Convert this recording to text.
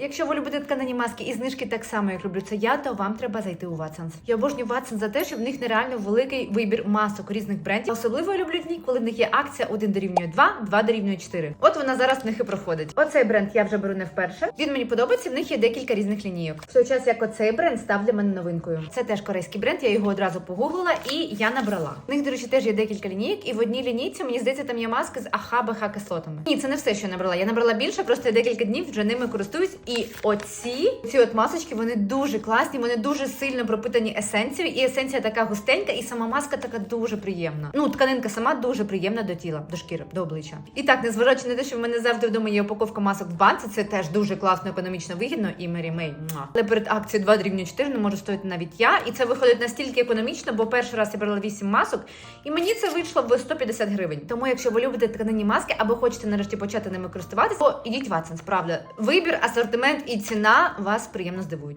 Якщо ви любите тканині маски і знижки так само, як люблю це я, то вам треба зайти у Watsons. Я обожнюю Watsons за те, що в них нереально великий вибір масок різних брендів. Особливо я люблю в них, коли в них є акція 1 дорівнює 2, 2 дорівнює 4. От вона зараз в них і проходить. Оцей бренд я вже беру не вперше. Він мені подобається. В них є декілька різних лінійок. В той час як оцей бренд став для мене новинкою. Це теж корейський бренд. Я його одразу погуглила і я набрала. В них, до речі, теж є декілька лінійок, і в одній лінійці мені здається, там є маски з аха БХ кислотами. Ні, це не все, що я набрала. Я набрала більше, просто я декілька днів вже ними користуюсь. І оці ці от масочки вони дуже класні, вони дуже сильно пропитані есенцією, і есенція така густенька, і сама маска така дуже приємна. Ну, тканинка сама дуже приємна до тіла, до шкіри, до обличчя. І так, незважаючи на те, що в мене завжди вдома є упаковка масок в банці, це теж дуже класно, економічно вигідно і Мері Мей. Але перед акцією 2 дрібні 4 не можу стояти навіть я. І це виходить настільки економічно, бо перший раз я брала 8 масок, і мені це вийшло в 150 гривень. Тому, якщо ви любите тканині маски або хочете нарешті почати ними користуватися, то ідіть в Watsons, правда. Вибір, асортимент і ціна вас приємно здивують.